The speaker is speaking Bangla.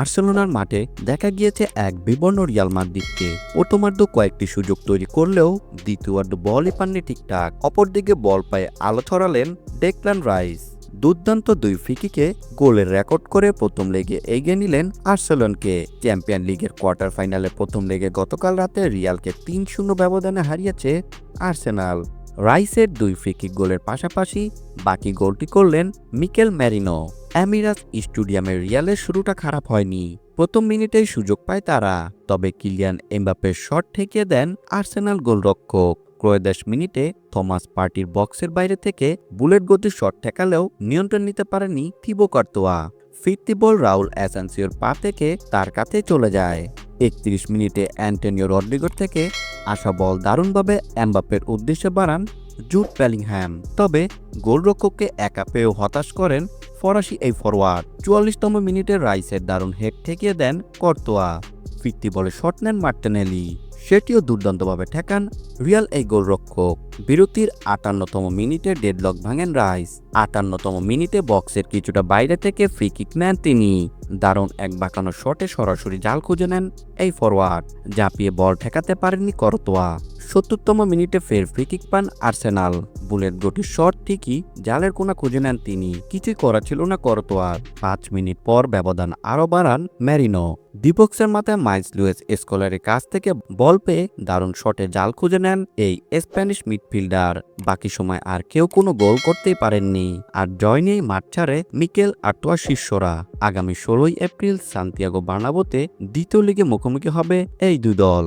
আর্সেলোনার মাঠে দেখা গিয়েছে এক বিবর্ণ রিয়াল মাদ্রিদকে। প্রথমার্ধ কয়েকটি সুযোগ তৈরি করলেও দ্বিতীয়ার্ধ বলই পাননি ঠিকঠাক। অপরদিকে বল পায়ে আলো ছড়ালেন ডেকলান রাইস। দুর্দান্ত দুই ফিকিকে গোলের রেকর্ড করে প্রথম লেগে এগিয়ে নিলেন আর্সেলনকে। চ্যাম্পিয়ন লিগের কোয়ার্টার ফাইনালে প্রথম লেগে গতকাল রাতে রিয়ালকে তিন শূন্য ব্যবধানে হারিয়েছে আর্সেনাল। রাইসের দুই ফ্রিকিক গোলের পাশাপাশি বাকি গোলটি করলেন মিকেল ম্যারিনো। অ্যামিরাস স্টেডিয়ামের রিয়ালের শুরুটা খারাপ হয়নি। প্রথম মিনিটেই সুযোগ পায় তারা, তবে কিলিয়ান এমবাপের শট ঠেকিয়ে দেন আর্সেনাল গোলরক্ষক। ত্রয়োদশ মিনিটে থমাস পার্টির বক্সের বাইরে থেকে বুলেট গতির শট ঠেকালেও নিয়ন্ত্রণ নিতে পারেনি থিবো কর্তোয়া। ফিরতি বল রাউল অ্যাসান্সিওর পা থেকে তার কাছে চলে যায়। একত্রিশ মিনিটে অ্যান্টনিও রড্রিগোর থেকে আসা বল দারুণভাবে এমবাপ্পের উদ্দেশ্যে বাড়ান জুট বেলিংহ্যাম তবে গোলরক্ষককে একা পেয়েও হতাশ করেন ফরাসি এই ফরওয়ার্ড চুয়াল্লিশতম মিনিটে রাইসের দারুণ হেড ঠেকিয়ে দেন কর্তোয়া। ফিরতি বলে শট নেন মার্টেনেলি। সেটিও দুর্দান্তভাবে ঠেকান রিয়াল এই গোলরক্ষক। বিরতির আটান্নতম মিনিটে ডেডলক ভাঙেন রাইস। আটান্নতম মিনিটে বক্সের কিছুটা বাইরে থেকে ফ্রি কিক নেন তিনি। দারুণ এক বাঁকানো শটে সরাসরি জাল খুঁজে নেন এই ফরওয়ার্ড ঝাঁপিয়ে বল ঠেকাতে পারেননি করতোয়া। সত্তরতম মিনিটে ফের ফ্রি কিক পান আর্সেনাল। বুলেট গটির শট ঠিকই, জালের কোনা খুঁজে নেন তিনি। কিছুই করা ছিল না করতোয়ার। পাঁচ মিনিট পর ব্যবধান আরও বাড়ান ম্যারিনো। ডিবক্সের মাথায় মাইলস লুয়েস স্কলারের কাছ থেকে বল পেয়ে দারুণ শটে জাল খুঁজে নেন এই স্প্যানিশ মিডফিল্ডার। বাকি সময় আর কেউ কোনো গোল করতেই পারেননি। আর জয় নিয়েই মাঠ ছাড়ে মিকেল আটোয়া শিষ্যরা। আগামী ষোলোই এপ্রিল সান্তিয়াগো বার্নাবোতে দ্বিতীয় লিগে মুখোমুখি হবে এই দুই দল।